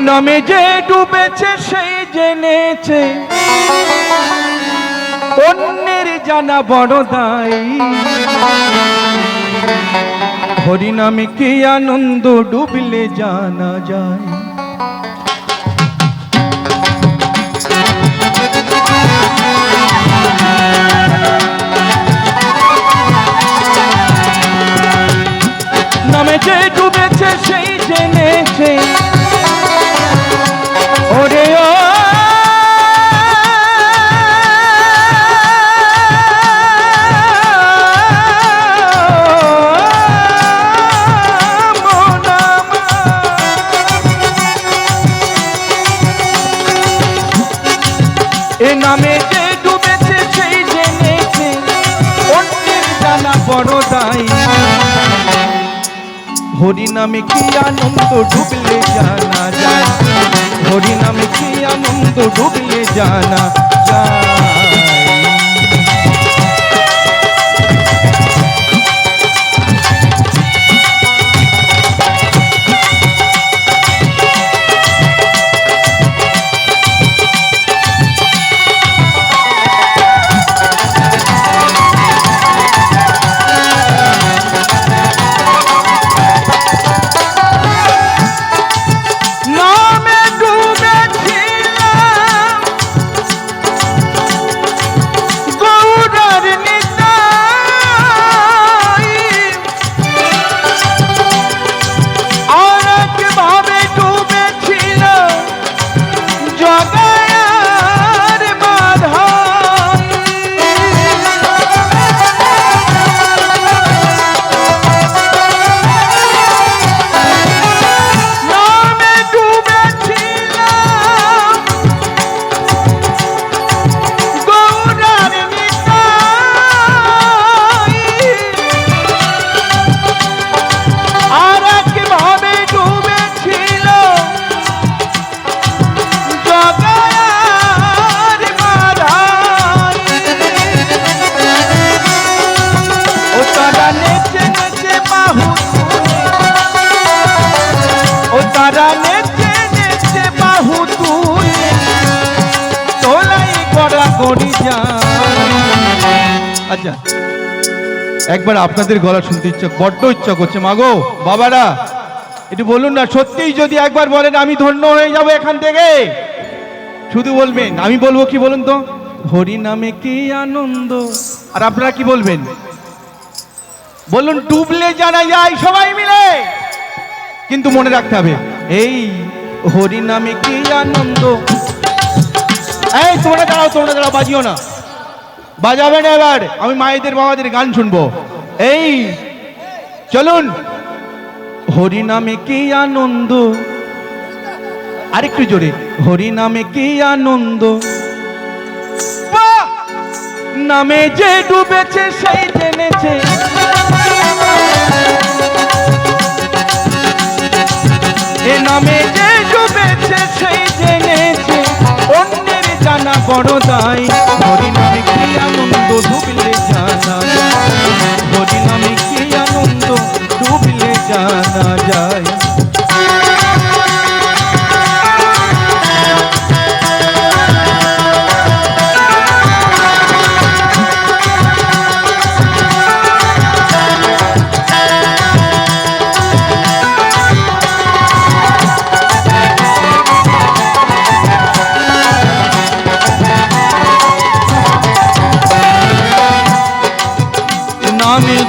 নামে যে ডুবেছে, সেই জেনেছে। অন্যের জানা বড় দায়ী। হরিনামে কি আনন্দ ডুবলে জানা যায়? এ নামে যে ডুবেছে সেই জেনেছে। অন্যের জানা বড় দায়। হরি নামে কি আনন্দ ডুবলে জানা যায়? হরি নামে কি আনন্দ ডুবলে জানা আচ্ছা। একবার আপনাদের গলা শুনতে ইচ্ছা বড্ড ইচ্ছা করছে। মাগো বাবারা একটু বলুন না সত্যিই যদি একবার বলেন আমি ধন্য হয়ে যাব এখান থেকে। শুধু বলবেন আমি বলব কি বলুন তো? হরি নামে কি আনন্দ? আর আপনারা কি বলবেন? বলুন ডুবলে জানা যায় সবাই মিলে। কিন্তু মনে রাখতে হবে এই হরি নামে কি আনন্দ? এই তোমরা দাঁড়াও তোমরা দাঁড়াও বাজিও না। বাজাবে না এবার। আমি মায়েদের, বাবাদের গান শুনব। এই, চলুন। হরি নামে কি আনন্দ? আরেকটু জোরে। হরি নামে কি আনন্দ! নামে যে ডুবেছে, সেই জেনেছে।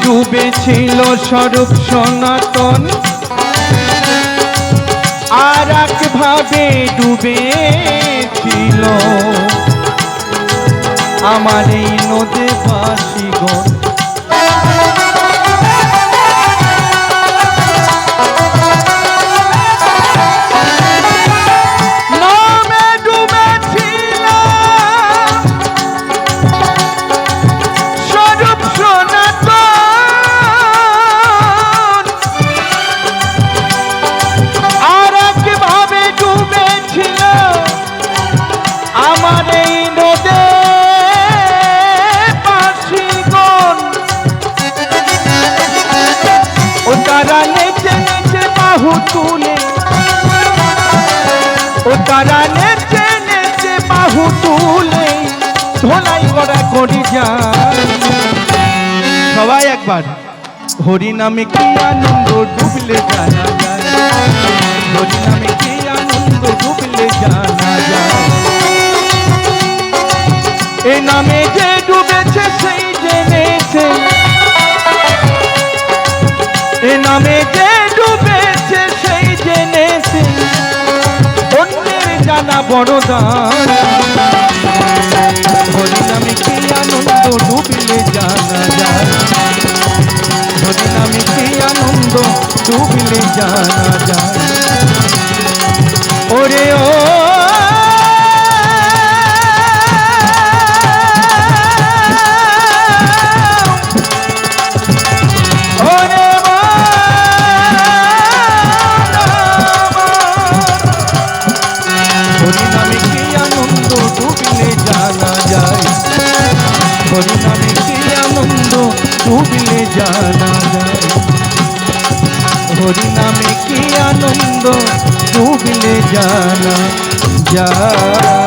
ডুবেছিল স্বরূপ সনাতন। আর এক ভাবে ডুবেছিল আমার এই নদে বাসীগণ বাহু তুলে। ও তারা নেচে নেচে বাহু তুলে। ধোলাই করা করি যায় সবাই একবার। হরি নামে কি আনন্দ ডুবলে জানা যায়। হরি নামে কি আনন্দ ডুবলে জানা যায়। এ নামে যে ডুবেছে সেই জেনেছে। এ নামে যে জানা বড় দান হরি নামে কি আনন্দ ডুবিলে জানা যায়। হরি নামে কি আনন্দ ডুবিলে জানা যায়। হরি নামে কি আনন্দ ডুবিলে জানা যায়? হরি নামে কি আনন্দ ডুবিলে জানা যায়? হরি নামে কি আনন্দ ডুবিলে জানা যায়?